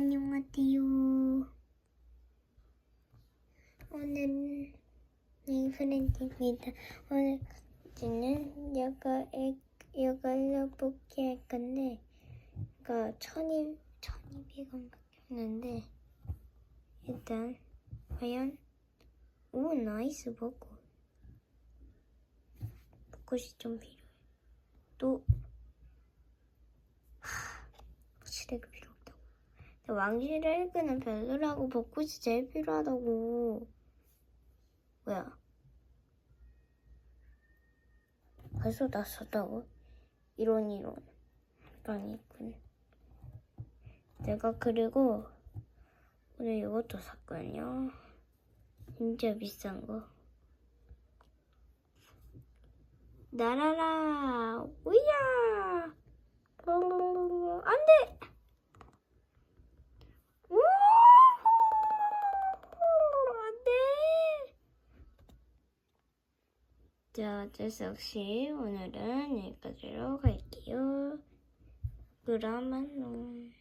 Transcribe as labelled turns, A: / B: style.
A: 안녕하세요. 오늘 네 프렌드입니다. 오늘 저는 이거 이걸로 뽑기 할 건데 이거 천입 천입이건 같았는데 일단 과연 오 나이스 벚꽃 벚꽃이 좀 필요해. 또 시래기 필요 없다고. 왕시래기는 별로라고 벚꽃이 제일 필요하다고. 뭐야? 벌써 다 썼다고? 이런 이런. 있군. 내가 그리고 오늘 이것도 샀거든요. 진짜 비싼 거. 나라라 우야 안 돼! 우! 안 돼! 자, 어쩔 수 없이 오늘은 여기까지로 갈게요. 그러면